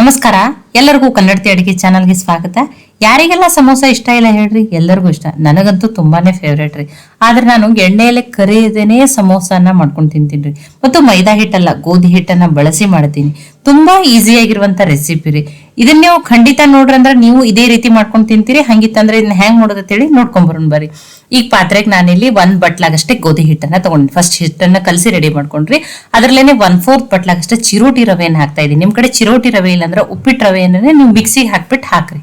ನಮಸ್ಕಾರ. ಎಲ್ಲರಿಗೂ ಕನ್ನಡತಿ ಅಡಿಗೆ ಚಾನಲ್ಗೆ ಸ್ವಾಗತ. ಯಾರಿಗೆಲ್ಲ ಸಮೋಸ ಇಷ್ಟ ಇಲ್ಲ ಹೇಳ್ರಿ? ಎಲ್ಲರಿಗೂ ಇಷ್ಟ. ನನಗಂತೂ ತುಂಬಾನೇ ಫೇವ್ರೇಟ್ ರೀ. ಆದ್ರೆ ನಾನು ಎಣ್ಣೆಯಲ್ಲಿ ಕರಿಯದೇನೆ ಸಮೋಸನ ಮಾಡ್ಕೊಂಡು ತಿಂತೀನಿ ರೀ. ಮತ್ತು ಮೈದಾ ಹಿಟ್ಟಲ್ಲ, ಗೋಧಿ ಹಿಟ್ಟನ್ನ ಬಳಸಿ ಮಾಡ್ತೀನಿ. ತುಂಬಾ ಈಸಿಯಾಗಿರುವಂತ ರೆಸಿಪಿ ರೀ. ಇದನ್ನ ನೀವು ಖಂಡಿತ ನೋಡ್ರಿ ಅಂದ್ರೆ ನೀವು ಇದೇ ರೀತಿ ಮಾಡ್ಕೊಂಡು ತಿಂತೀರಿ. ಹಂಗಿತ್ತಂದ್ರೆ ಇದನ್ನ ಹೆಂಗ್ ಮಾಡೋದು ಹೇಳಿ ನೋಡ್ಕೊಂಬರೋಣ ಬರ್ರಿ. ಈಗ ಪಾತ್ರೆಗೆ ನಾನಿಲ್ಲಿ ಒಂದ್ ಬಟ್ಲಾಗಷ್ಟೇ ಗೋಧಿ ಹಿಟ್ಟನ್ನ ತಗೊಂಡು ಫಸ್ಟ್ ಹಿಟ್ಟನ್ನ ಕಲಸಿ ರೆಡಿ ಮಾಡ್ಕೊಂಡ್ರಿ. ಅದ್ರಲ್ಲೇನೆ ಒನ್ ಫೋರ್ತ್ ಬಟ್ಲಾಗಷ್ಟೇ ಚಿರೋಟಿ ರವೆಯನ್ನು ಹಾಕ್ತಾ ಇದೀನಿ. ನಿಮ್ ಕಡೆ ಚಿರೋಟಿ ರವೆ ಇಲ್ಲ ಅಂದ್ರೆ ಉಪ್ಪಿಟ್ಟು ರವೆಯನ್ನೇ ನೀವು ಮಿಕ್ಸಿಗೆ ಹಾಕ್ಬಿಟ್ಟು ಹಾಕ್ರಿ.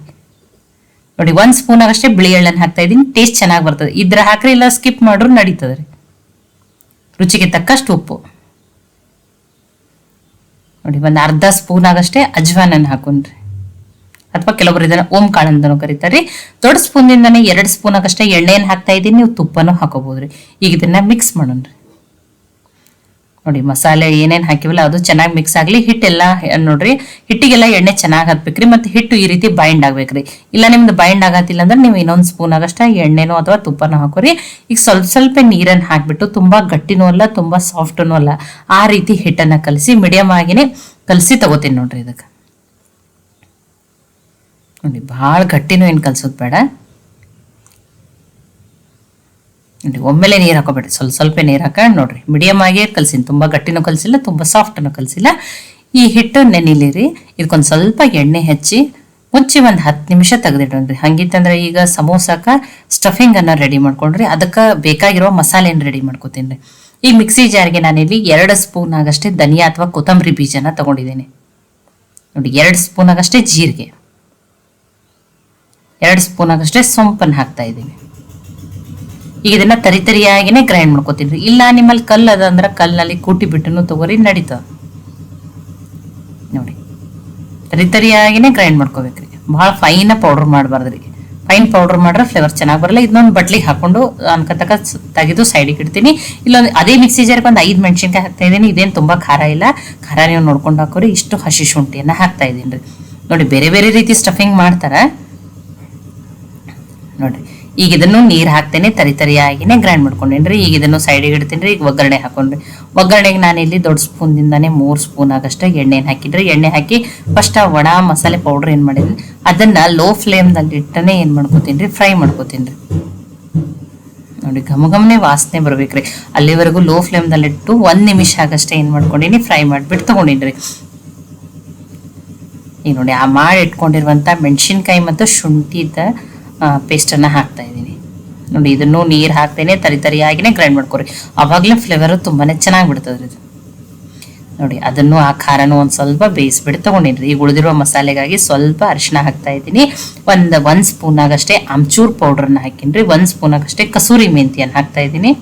ನೋಡಿ, ಒಂದ್ ಸ್ಪೂನ್ ಆಗಷ್ಟೇ ಬಿಳಿ ಎಳ್ಳನ್ನು ಹಾಕ್ತಾ ಇದೀನಿ ಟೇಸ್ಟ್ ಚೆನ್ನಾಗಿ ಬರ್ತದೆ. ಇದ್ರ ಹಾಕ್ರಿ ಇಲ್ಲ ಸ್ಕಿಪ್ ಮಾಡ್ರು ನಡೀತದೆ ರೀ. ರುಚಿಗೆ ತಕ್ಕಷ್ಟು ಉಪ್ಪು. ನೋಡಿ, ಒಂದು ಅರ್ಧ ಸ್ಪೂನ್ ಆಗಷ್ಟೇ ಅಜ್ವಾನನ್ನು ಹಾಕೊಂಡ್ರಿ ಅಥವಾ ಕೆಲವೊಬ್ರು ಇದನ್ನ ಓಂ ಕಾಳು ಅಂತಾನೂ ಕರೀತಾರೆ ದೊಡ್ಡ ಸ್ಪೂನ್ದಿಂದನೇ ಎರಡು ಸ್ಪೂನ್ ಆಗಷ್ಟೇ ಎಣ್ಣೆಯನ್ನು ಹಾಕ್ತಾ ಇದ್ದೀನಿ. ನೀವು ತುಪ್ಪನೂ ಹಾಕೋಬಹುದ್ರಿ ಈಗ ಇದನ್ನ ಮಿಕ್ಸ್ ಮಾಡೋಣ್ರಿ ನೋಡಿ, ಮಸಾಲೆ ಏನೇನು ಹಾಕಿವಲ್ಲ ಅದು ಚೆನ್ನಾಗಿ ಮಿಕ್ಸ್ ಆಗಲಿ, ಹಿಟ್ಟೆಲ್ಲ, ನೋಡ್ರಿ, ಹಿಟ್ಟಿಗೆಲ್ಲ ಎಣ್ಣೆ ಚೆನ್ನಾಗಿ ಹತ್ಬೇಕ್ರಿ, ಮತ್ತು ಹಿಟ್ಟು ಈ ರೀತಿ ಬೈಂಡ್ ಆಗ್ಬೇಕ್ರಿ. ಇಲ್ಲ ನಿಮ್ದು ಬೈಂಡ್ ಆಗತ್ತಿಲ್ಲ ಅಂದ್ರೆ ನೀವು ಇನ್ನೊಂದು ಸ್ಪೂನ್ ಆಗಷ್ಟ ಎಣ್ಣೆನೋ ಅಥವಾ ತುಪ್ಪನ ಹಾಕೋರಿ. ಈಗ ಸ್ವಲ್ಪ ಸ್ವಲ್ಪ ನೀರನ್ನು ಹಾಕ್ಬಿಟ್ಟು ತುಂಬ ಗಟ್ಟಿನೂ ಅಲ್ಲ, ತುಂಬ ಸಾಫ್ಟನೂ ಅಲ್ಲ, ಆ ರೀತಿ ಹಿಟ್ಟನ್ನು ಕಲಸಿ ಮೀಡಿಯಮ್ ಆಗಿನೇ ಕಲಸಿ ತಗೋತೀನಿ ನೋಡ್ರಿ ಇದಕ್ಕೆ. ನೋಡಿ, ಭಾಳ ಗಟ್ಟಿನೂ ಏನು ಕಲ್ಸೋದು ಬೇಡ. ನೋಡಿ ಒಮ್ಮೆಲೆ ನೀರು ಹಾಕೋಬೇಡಿ ಸ್ವಲ್ಪ ಸ್ವಲ್ಪ ನೀರು ಹಾಕೊಂಡು ನೋಡಿರಿ. ಮೀಡಿಯಮ್ ಆಗಿ ಕಲಸಿನ. ತುಂಬ ಗಟ್ಟಿನೂ ಕಲಸಿಲ್ಲ, ತುಂಬ ಸಾಫ್ಟನ್ನು ಕಲಸಿಲ್ಲ. ಈ ಹಿಟ್ಟು ನೆನಿಲಿರಿ. ಇದಕ್ಕೊಂದು ಸ್ವಲ್ಪ ಎಣ್ಣೆ ಹಚ್ಚಿ ಮುಚ್ಚಿ ಒಂದು ಹತ್ತು ನಿಮಿಷ ತೆಗೆದಿಡೋಣ್ರಿ. ಹಂಗಿತ್ತಂದ್ರೆ ಈಗ ಸಮೋಸಕ್ಕೆ ಸ್ಟಫಿಂಗನ್ನು ರೆಡಿ ಮಾಡ್ಕೊಂಡ್ರಿ. ಅದಕ್ಕೆ ಬೇಕಾಗಿರೋ ಮಸಾಲೆನ ರೆಡಿ ಮಾಡ್ಕೋತೀನಿ ರೀ. ಈಗ ಮಿಕ್ಸಿ ಜಾರ್ಗೆ ನಾನಿಲ್ಲಿ ಎರಡು ಸ್ಪೂನ್ ಆಗಷ್ಟೇ ಧನಿಯಾ ಅಥವಾ ಕೊತ್ತಂಬರಿ ಬೀಜನ ತಗೊಂಡಿದ್ದೀನಿ. ನೋಡಿ, ಎರಡು ಸ್ಪೂನ್ ಆಗಷ್ಟೇ ಜೀರಿಗೆ. ಎರಡು ಸ್ಪೂನ್ ಆಗಷ್ಟೇ ಸೊಂಪನ್ನು ಹಾಕ್ತಾ ಇದ್ದೀನಿ. ಈಗ ಇದನ್ನ ತರಿ ತರಿಯಾಗಿನೇ ಗ್ರೈಂಡ್ ಮಾಡ್ಕೋತೀನಿ ಇಲ್ಲ, ನಿಮ್ಮಲ್ಲಿ ಕಲ್ಲು ಅದ ಅಂದ್ರೆ ಕಲ್ಲಲ್ಲಿ ಕೂಟಿ ಬಿಟ್ಟು ತಗೋರಿ ನಡೀತದ ನೋಡಿ. ತರಿ ತರಿಯಾಗಿನೇ ಗ್ರೈಂಡ್ ಮಾಡ್ಕೋಬೇಕ್ರಿ. ಭಾಳ ಫೈನ ಪೌಡರ್ ಮಾಡಬಾರ್ದ್ರಿ. ಫೈನ್ ಪೌಡರ್ ಮಾಡ್ರೆ ಫ್ಲೇವರ್ ಚೆನ್ನಾಗಿ ಬರಲ್ಲ. ಇದನ್ನೊಂದು ಬಟ್ಲಿಗೆ ಹಾಕೊಂಡು ಅನ್ಕತಕ ತೆಗೆದು ಸೈಡಿಗೆ ಇಡ್ತೀನಿ. ಇಲ್ಲೊಂದು ಅದೇ ಮಿಕ್ಸಿ ಜಾರ್ಗೆ ಒಂದು ಐದು ಮೆಣಸಿನ್ಕಾಯಿ ಹಾಕ್ತಾ ಇದ್ದೀನಿ. ಇದೇನು ತುಂಬ ಖಾರ ಇಲ್ಲ. ಖಾರ ನೀವು ನೋಡ್ಕೊಂಡು ಹಾಕೋರಿ. ಇಷ್ಟು ಹಸಿ ಶುಂಠಿಯನ್ನು ಹಾಕ್ತಾ ಇದ್ದೀನಿ ರೀ. ನೋಡಿ, ಬೇರೆ ಬೇರೆ ರೀತಿ ಸ್ಟಫಿಂಗ್ ಮಾಡ್ತಾರೆ. ನೋಡ್ರಿ ಈಗ ಇದನ್ನು ನೀರು ಹಾಕ್ತೇನೆ, ತರಿ ತರಿಯಾಗಿನೇ ಗ್ರೈಂಡ್ ಮಾಡ್ಕೊಂಡೇನ್ರಿ. ಈಗ ಇದನ್ನು ಸೈಡಿಗೆ ಇಡ್ತೀನಿ ಈಗ ಒಗ್ಗರಣೆ ಹಾಕೊಂಡ್ರಿ. ಒಗ್ಗರಣೆಗೆ ನಾನು ಇಲ್ಲಿ ದೊಡ್ಡ ಸ್ಪೂನ್ದಿಂದಾನೇ ಮೂರು ಸ್ಪೂನ್ ಆಗಷ್ಟೇ ಎಣ್ಣೆನ ಹಾಕಿದ್ರಿ. ಎಣ್ಣೆ ಹಾಕಿ ಫಸ್ಟ್ ಆ ಒಣ ಮಸಾಲೆ ಪೌಡರ್ ಏನು ಮಾಡಿದ್ರಿ? ಅದನ್ನ ಲೋ ಫ್ಲೇಮ್ದಲ್ಲಿ ಇಟ್ಟನೆ ಏನು ಮಾಡ್ಕೋತೀನಿ ರೀ ಫ್ರೈ ಮಾಡ್ಕೋತೀನಿ ರೀ ನೋಡಿ, ಘಮ ಘಮನೆ ವಾಸನೆ ಬರ್ಬೇಕ್ರಿ. ಅಲ್ಲಿವರೆಗೂ ಲೋ ಫ್ಲೇಮ್ದಲ್ಲಿ ಇಟ್ಟು ಒಂದ್ ನಿಮಿಷ ಆಗಷ್ಟೇ ಏನ್ ಮಾಡ್ಕೊಂಡಿನಿ? ಫ್ರೈ ಮಾಡ್ಬಿಟ್ಟು ತಗೊಂಡಿನ್ರಿ. ಈಗ ನೋಡಿ, ಆ ಮಾಡಿ ಇಟ್ಕೊಂಡಿರುವಂತ ಮೆಣಸಿನ್ಕಾಯಿ ಮತ್ತು ಶುಂಠಿದ ಪೇಸ್ಟನ್ನು ಹಾಕ್ತಾ ಇದ್ದೀನಿ. ನೋಡಿ, ಇದನ್ನು ನೀರು ಹಾಕ್ತೇನೆ, ತರಿ ತರಿಯಾಗಿನೇ ಗ್ರೈಂಡ್ ಮಾಡ್ಕೊರಿ ಅವಾಗಲೇ ಫ್ಲೇವರ್ ತುಂಬಾನೇ ಚೆನ್ನಾಗಿ ಬಿಡ್ತದ್ರಿ ಇದು ನೋಡಿ, ಅದನ್ನು ಆ ಖಾರನ ಒಂದು ಸ್ವಲ್ಪ ಬೇಯಿಸ್ಬಿಟ್ಟು ತಗೊಂಡಿನ್ರಿ ಈಗ ಉಳಿದಿರುವ ಮಸಾಲೆಗಾಗಿ ಸ್ವಲ್ಪ ಅರಿಶಿನ ಹಾಕ್ತಾ ಇದ್ದೀನಿ. ಒಂದು ಒಂದು ಸ್ಪೂನ್ ಆಗಷ್ಟೇ ಆಮ್ಚೂರ್ ಪೌಡ್ರನ್ನ ಹಾಕಿನ್ರಿ. ಒಂದು ಸ್ಪೂನ್ ಆಗಷ್ಟೇ ಕಸೂರಿ ಮೆಂತಿಯನ್ನು ಹಾಕ್ತಾ ಇದ್ದೀನಿ.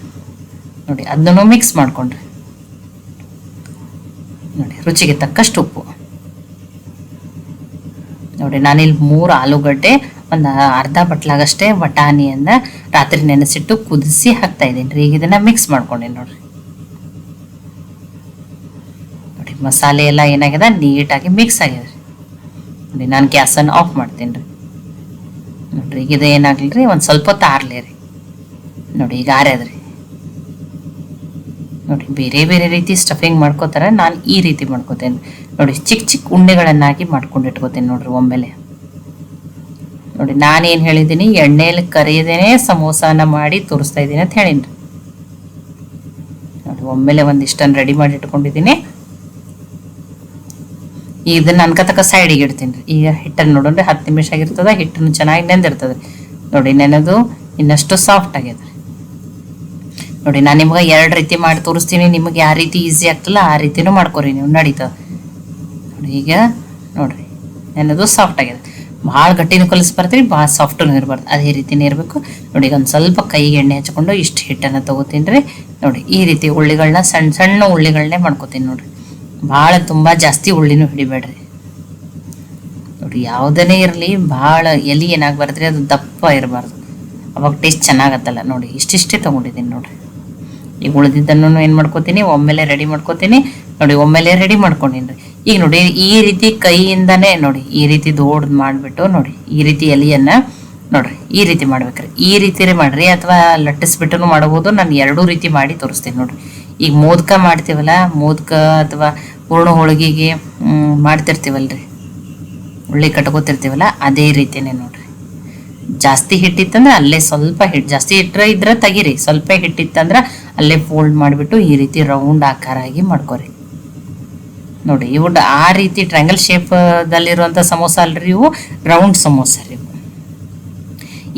ನೋಡಿ, ಅದನ್ನು ಮಿಕ್ಸ್ ಮಾಡ್ಕೊಂಡ್ರಿ. ನೋಡಿ, ರುಚಿಗೆ ತಕ್ಕಷ್ಟು ಉಪ್ಪು. ನೋಡಿ ನಾನಿಲ್ಲಿ ಮೂರು ಆಲೂಗಡ್ಡೆ, ಒಂದು ಅರ್ಧ ಬಟ್ಲಾಗಷ್ಟೇ ಬಟಾಣಿಯನ್ನು ರಾತ್ರಿ ನೆನೆಸಿಟ್ಟು ಕುದಿಸಿ ಹಾಕ್ತಾ ಇದ್ದೀನಿ. ರೀ, ಈಗ ಇದನ್ನ ಮಿಕ್ಸ್ ಮಾಡ್ಕೊಂಡೆ ನೋಡಿರಿ. ನೋಡಿ, ಮಸಾಲೆ ಎಲ್ಲ ಏನಾಗಿದೆ? ನೀಟಾಗಿ ಮಿಕ್ಸ್ ಆಗಿದೆ. ನೋಡಿ, ನಾನು ಗ್ಯಾಸನ್ನು ಆಫ್ ಮಾಡ್ತೀನಿ ರೀ. ನೋಡಿರಿ, ಈಗ ಇದು ರೀ, ಒಂದು ಸ್ವಲ್ಪ ಹೊತ್ತು ಆರ್ಲಿ ರೀ. ನೋಡಿ, ಈಗ ಆರ್ಯಾದ್ರಿ. ನೋಡಿ, ಬೇರೆ ಬೇರೆ ರೀತಿ ಸ್ಟಫಿಂಗ್ ಮಾಡ್ಕೋತಾರೆ, ನಾನು ಈ ರೀತಿ ಮಾಡ್ಕೋತೇನೆ. ನೋಡಿ ಚಿಕ್ಕ ಚಿಕ್ಕ ಉಂಡೆಗಳನ್ನಾಗಿ ಮಾಡ್ಕೊಂಡು ಇಟ್ಕೋತೀನಿ ನೋಡ್ರಿ ಒಮ್ಮೆಲೆ. ನೋಡಿ, ನಾನೇನು ಹೇಳಿದ್ದೀನಿ ಎಣ್ಣೆಯಲ್ಲಿ ಕರಿಯದೇನೆ ಸಮೋಸಾನ ಮಾಡಿ ತೋರಿಸ್ತಾ ಇದ್ದೀನಿ ಅಂತ ಹೇಳಿನ್ರಿ. ನೋಡಿ, ಒಮ್ಮೆಲೆ ಒಂದಿಷ್ಟನ್ನು ರೆಡಿ ಮಾಡಿ ಇಟ್ಕೊಂಡಿದ್ದೀನಿ. ಇದನ್ನ ಅನ್ಕತಕ್ಕ ಸೈಡಿಗೆ ಇಡ್ತೀನಿ ರೀ ಈಗ ಹಿಟ್ಟನ್ನು ನೋಡೋಣ್ರಿ ಹತ್ತು ನಿಮಿಷ ಆಗಿರ್ತದ, ಹಿಟ್ಟನ್ನು ಚೆನ್ನಾಗಿ ನೆಂದಿರ್ತದೆ ನೋಡಿ, ನೆನೆದು ಇನ್ನಷ್ಟು ಸಾಫ್ಟ್ ಆಗ್ಯದ ನೋಡಿ, ನಾನು ನಿಮ್ಗೆ ಎರಡು ರೀತಿ ಮಾಡಿ ತೋರಿಸ್ತೀನಿ, ನಿಮಗೆ ಯಾವ ರೀತಿ ಈಸಿ ಆಗ್ತಲ್ಲ, ಆ ರೀತಿನೂ ಮಾಡ್ಕೊರಿ ನೀವು, ನಡೀತದ. ನೋಡಿ ಈಗ ನೋಡ್ರಿ. ಏನದು ಸಾಫ್ಟ್ ಆಗಿದೆ. ಭಾಳ ಗಟ್ಟಿನೂ ಕಲಿಸ್ಬಾರ್ದ್ರಿ, ಭಾಳ ಸಾಫ್ಟೂ ಇರಬಾರ್ದು. ಅದೇ ರೀತಿನೇ ಇರಬೇಕು. ನೋಡಿ, ಈಗ ಒಂದು ಸ್ವಲ್ಪ ಕೈಗೆ ಎಣ್ಣೆ ಹಚ್ಕೊಂಡು ಇಷ್ಟು ಹಿಟ್ಟನ್ನು ತಗೋತೀನಿ ರೀ ನೋಡಿ, ಈ ರೀತಿ ಉಳ್ಳಿಗಳನ್ನ ಸಣ್ಣ ಸಣ್ಣ ಉಳ್ಳಿಗಳನ್ನೇ ಮಾಡ್ಕೋತೀನಿ ನೋಡ್ರಿ. ಭಾಳ ತುಂಬ ಜಾಸ್ತಿ ಉಳ್ಳಿನೂ ಹಿಡಿಬೇಡ್ರಿ. ನೋಡಿ, ಯಾವುದನ್ನೇ ಇರಲಿ, ಭಾಳ ಎಲಿ ಏನಾಗಬಾರ್ದ್ರಿ, ಅದು ದಪ್ಪ ಇರಬಾರ್ದು. ಅವಾಗ ಟೇಸ್ಟ್ ಚೆನ್ನಾಗತ್ತಲ್ಲ. ನೋಡಿ, ಇಷ್ಟಿಷ್ಟೇ ತೊಗೊಂಡಿದ್ದೀನಿ ನೋಡ್ರಿ. ಈಗ ಉಳಿದಿದ್ದನ್ನು ಏನು ಮಾಡ್ಕೋತೀನಿ, ಒಮ್ಮೆಲೆ ರೆಡಿ ಮಾಡ್ಕೋತೀನಿ. ನೋಡಿ, ಒಮ್ಮೆಲೆ ರೆಡಿ ಮಾಡ್ಕೊಂಡಿನ್ರಿ. ಈಗ ನೋಡಿ, ಈ ರೀತಿ ಕೈಯಿಂದನೇ ನೋಡಿ, ಈ ರೀತಿ ದೊಡ್ಡ ಮಾಡಿಬಿಟ್ಟು ನೋಡಿ, ಈ ರೀತಿ ಎಲೆಯನ್ನು ನೋಡ್ರಿ, ಈ ರೀತಿ ಮಾಡ್ಬೇಕ್ರಿ. ಈ ರೀತಿ ಮಾಡ್ರಿ ಅಥವಾ ಲಟ್ಟಿಸ್ಬಿಟ್ಟು ಮಾಡಬಹುದು. ನಾನು ಎರಡೂ ರೀತಿ ಮಾಡಿ ತೋರಿಸ್ತೀನಿ ನೋಡ್ರಿ. ಈಗ ಮೋದಕ ಮಾಡ್ತೀವಲ್ಲ, ಮೋದಕ ಅಥವಾ ಹೂರ್ಣ ಹೋಳಿಗೆಗೆ ಮಾಡ್ತಿರ್ತೀವಲ್ರಿ. ಉಳ್ಳಿ ಕಟ್ಕೋತಿರ್ತೀವಲ್ಲ, ಅದೇ ರೀತಿನೇ ನೋಡ್ರಿ. ಜಾಸ್ತಿ ಹಿಟ್ಟಿತ್ತಂದ್ರೆ ಅಲ್ಲೇ ಸ್ವಲ್ಪ ಹಿಟ್ಟು ಜಾಸ್ತಿ ಹಿಟ್ಟರೆ ಇದ್ರೆ ತೆಗಿರಿ, ಸ್ವಲ್ಪ ಹಿಟ್ಟಿತ್ತಂದ್ರೆ ಅಲ್ಲೇ ಫೋಲ್ಡ್ ಮಾಡಿಬಿಟ್ಟು ಈ ರೀತಿ ರೌಂಡ್ ಆಕಾರ ಆಗಿ ಮಾಡ್ಕೊರಿ. ನೋಡಿ ಇವು ಆ ರೀತಿ ಟ್ರಯಾಂಗಲ್ ಶೇಪ್ ದಲ್ಲಿರುವಂತ ಸಮೋಸ ಅಲ್ರಿ ಇವು ರೌಂಡ್ ಸಮೋಸ ರೀ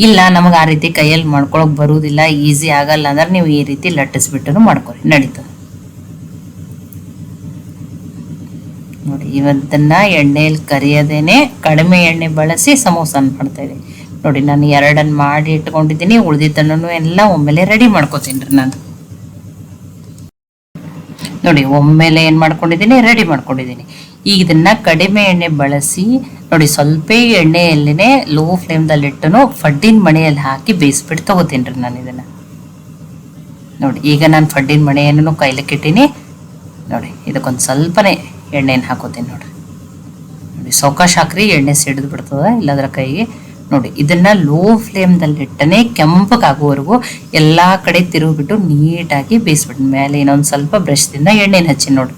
ಇಲ್ಲ, ನಮಗೆ ಆ ರೀತಿ ಕೈಯಲ್ಲಿ ಮಾಡ್ಕೊಳಕ್ ಬರುವುದಿಲ್ಲ ಈಸಿ ಆಗಲ್ಲ ಅಂದ್ರೆ ನೀವು ಈ ರೀತಿ ಲಟ್ಟಿಸ್ಬಿಟ್ಟು ಮಾಡ್ಕೊರಿ, ನಡೀತದೆ. ನೋಡಿ, ಇವತ್ತನ್ನ ಎಣ್ಣೆಯಲ್ಲಿ ಕರಿಯದೇನೆ ಕಡಿಮೆ ಎಣ್ಣೆ ಬಳಸಿ ಸಮೋಸನ ಮಾಡ್ತಾ ಇದ್ದೀನಿ ನೋಡಿ, ನಾನು ಎರಡನ್ನು ಮಾಡಿ ಇಟ್ಕೊಂಡಿದ್ದೀನಿ ಉಳಿದಿದ್ದನ್ನು ಎಲ್ಲ ಒಮ್ಮೆಲೆ ರೆಡಿ ಮಾಡ್ಕೋತೀನಿ ರೀ ನಾನು. ನೋಡಿ, ಒಮ್ಮೆಲೆ ಏನು ಮಾಡ್ಕೊಂಡಿದ್ದೀನಿ ರೆಡಿ ಮಾಡ್ಕೊಂಡಿದ್ದೀನಿ. ಈಗ ಇದನ್ನ ಕಡಿಮೆ ಎಣ್ಣೆ ಬಳಸಿ, ನೋಡಿ, ಸ್ವಲ್ಪ ಎಣ್ಣೆಯಲ್ಲಿನೇ ಲೋ ಫ್ಲೇಮ್ದಲ್ಲಿ ಇಟ್ಟು ಫಡ್ಡಿನ ಮಣೆಯಲ್ಲಿ ಹಾಕಿ ಬೇಯಿಸ್ಬಿಟ್ಟು ತಗೋತೀನಿ ರೀ ನಾನು ಇದನ್ನ. ನೋಡಿ, ಈಗ ನಾನು ಫಡ್ಡಿನ ಮಣೆಯನ್ನು ಕೈಲಿಕ್ಕೆ ಇಟ್ಟೀನಿ. ನೋಡಿ, ಇದಕ್ಕೊಂದು ಸ್ವಲ್ಪನೇ ಎಣ್ಣೆನ ಹಾಕೋತೀನಿ ನೋಡ್ರಿ. ನೋಡಿ ಸಾವಕಾಶ ಹಾಕ್ರಿ, ಎಣ್ಣೆ ಸಿಡಿದು ಬಿಡ್ತದ, ಇಲ್ಲಾಂದ್ರೆ ಕೈಗೆ. ನೋಡಿ, ಇದನ್ನ ಲೋ ಫ್ಲೇಮ್ದಲ್ಲಿ ಇಟ್ಟನೆ ಕೆಂಪಗಾಗುವವರೆಗೂ ಎಲ್ಲ ಕಡೆ ತಿರುಗಿಬಿಟ್ಟು ನೀಟಾಗಿ ಬೇಯಿಸ್ಬಿಟ್ಟು ಮೇಲೆ ಇನ್ನೊಂದು ಸ್ವಲ್ಪ ಬ್ರಷ್ದಿಂದ ಎಣ್ಣೆನ ಹಚ್ಚಿ ನೋಡಿ.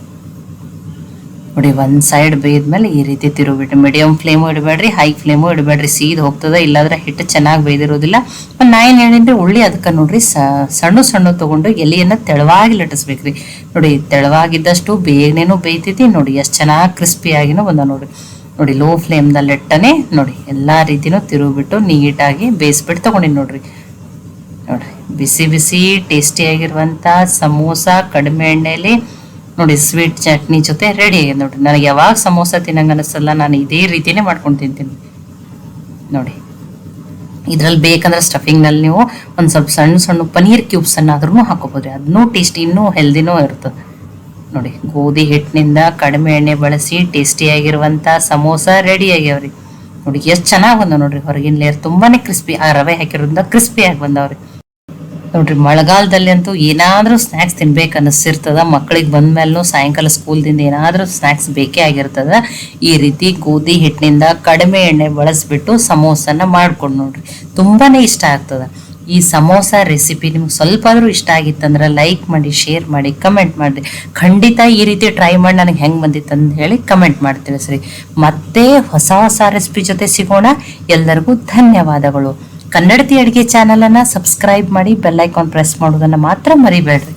ನೋಡಿ, ಒಂದ್ ಸೈಡ್ ಬೇಯ್ದ್ಮೇಲೆ ಈ ರೀತಿ ತಿರುಗಿಬಿಟ್ಟು ಮೀಡಿಯಂ ಫ್ಲೇಮು ಇಡಬೇಡ್ರಿ ಹೈ ಫ್ಲೇಮು ಇಡಬೇಡ್ರಿ. ಸೀದ್ ಹೋಗ್ತದ, ಇಲ್ಲಾಂದ್ರೆ ಹಿಟ್ಟು ಚೆನ್ನಾಗಿ ಬೇಯ್ದಿರೋದಿಲ್ಲ. ಮತ್ತು ನಾ ಏನು ಹೇಳಿನ್ರಿ ಉಳ್ಳಿ ಅದಕ್ಕೆ ನೋಡ್ರಿ ಸಣ್ಣ ಸಣ್ಣ ತಗೊಂಡು ಎಲೆಯನ್ನ ತೆಳವಾಗಿ ಲಟ್ಟಿಸ್ಬೇಕ್ರಿ. ನೋಡಿ, ತೆಳವಾಗಿದ್ದಷ್ಟು ಬೇಗನೇನು ಬೇಯ್ತೈತಿ. ನೋಡಿ, ಎಷ್ಟು ಚೆನ್ನಾಗಿ ಕ್ರಿಸ್ಪಿಯಾಗಿನೂ ಬಂದ ನೋಡ್ರಿ. ನೋಡಿ ಲೋ ಫ್ಲೇಮ್ದಲ್ಲಿ ಇಟ್ಟನೆ ನೋಡಿ, ಎಲ್ಲಾ ರೀತಿನೂ ತಿರುಗಿಬಿಟ್ಟು ನೀಟಾಗಿ ಬೇಯಿಸ್ಬಿಟ್ಟು ತೊಗೊಂಡಿನಿ ನೋಡ್ರಿ. ನೋಡ್ರಿ, ಬಿಸಿ ಬಿಸಿ ಟೇಸ್ಟಿಯಾಗಿರುವಂಥ ಸಮೋಸ, ಕಡಿಮೆ ಎಣ್ಣೆಯಲ್ಲಿ ನೋಡಿ ಸ್ವೀಟ್ ಚಟ್ನಿ ಜೊತೆ ರೆಡಿ ಆಗಿದೆ ನೋಡ್ರಿ. ನನಗೆ ಯಾವಾಗ ಸಮೋಸ ತಿನ್ನಂಗೆ ಅನಿಸಲ್ಲ, ನಾನು ಇದೇ ರೀತಿನೇ ಮಾಡ್ಕೊಂಡು ತಿಂತೀನಿ. ನೋಡಿ, ಇದ್ರಲ್ಲಿ ಬೇಕಂದ್ರೆ ಸ್ಟಫಿಂಗ್ನಲ್ಲಿ ನೀವು ಒಂದು ಸ್ವಲ್ಪ ಸಣ್ಣ ಸಣ್ಣ ಪನೀರ್ ಕ್ಯೂಬ್ಸ್ ಅನ್ನಾದ್ರೂ ಹಾಕೋಬೋದ್ರಿ. ಅದನ್ನೂ ಟೇಸ್ಟಿ ಇನ್ನೂ ಹೆಲ್ದಿನೂ ಇರ್ತದೆ ನೋಡಿ, ಗೋಧಿ ಹಿಟ್ಟಿನಿಂದ ಕಡಿಮೆ ಎಣ್ಣೆ ಬಳಸಿ ಟೇಸ್ಟಿ ಆಗಿರುವಂತ ಸಮೋಸ ರೆಡಿ ಆಗ್ಯಾವ್ರಿ. ನೋಡಿ, ಎಷ್ಟು ಚೆನ್ನಾಗಿ ಬಂದವ್ ನೋಡ್ರಿ, ಹೊರಗಿನ ಲೇಯರ್ ತುಂಬಾನೇ ಕ್ರಿಸ್ಪಿ ಆ ರವೆ ಹಾಕಿರೋದ್ರಿಂದ ಕ್ರಿಸ್ಪಿಯಾಗಿ ಬಂದವ್ರಿ. ನೋಡ್ರಿ, ಮಳೆಗಾಲದಲ್ಲಿ ಅಂತೂ ಏನಾದ್ರೂ ಸ್ನ್ಯಾಕ್ಸ್ ತಿನ್ಬೇಕು ಅನ್ನಿಸಿರ್ತದ ಮಕ್ಕಳಿಗೆ ಬಂದ ಮೇಲೂ ಸಾಯಂಕಾಲ ಸ್ಕೂಲ್ದಿಂದ ಏನಾದ್ರೂ ಸ್ನ್ಯಾಕ್ಸ್ ಬೇಕೇ ಆಗಿರ್ತದ, ಈ ರೀತಿ ಗೋಧಿ ಹಿಟ್ಟಿನಿಂದ ಕಡಿಮೆ ಎಣ್ಣೆ ಬಳಸಿಬಿಟ್ಟು ಸಮೋಸನ ಮಾಡ್ಕೊಂಡು ನೋಡ್ರಿ, ತುಂಬಾನೇ ಇಷ್ಟ ಆಗ್ತದ. ಈ ಸಮೋಸ ರೆಸಿಪಿ ನಿಮ್ಗೆ ಸ್ವಲ್ಪ ಆದರೂ ಇಷ್ಟ ಆಗಿತ್ತಂದ್ರೆ ಲೈಕ್ ಮಾಡಿ ಶೇರ್ ಮಾಡಿ ಕಮೆಂಟ್ ಮಾಡಿರಿ ಖಂಡಿತ ಈ ರೀತಿ ಟ್ರೈ ಮಾಡಿ ನನಗೆ ಹೆಂಗೆ ಬಂದಿತ್ತು ಅಂತ ಹೇಳಿ ಕಮೆಂಟ್ ಮಾಡ್ತೀವಿ ಸರಿ ಮತ್ತೆ ಹೊಸ ಹೊಸ ರೆಸಿಪಿ ಜೊತೆ ಸಿಗೋಣ. ಎಲ್ಲರಿಗೂ ಧನ್ಯವಾದಗಳು. ಕನ್ನಡತಿ ಅಡುಗೆ ಚಾನಲನ್ನು ಸಬ್ಸ್ಕ್ರೈಬ್ ಮಾಡಿ ಬೆಲ್ಲೈಕಾನ್ ಪ್ರೆಸ್ ಮಾಡೋದನ್ನು ಮಾತ್ರ ಮರಿಬೇಡ್ರಿ.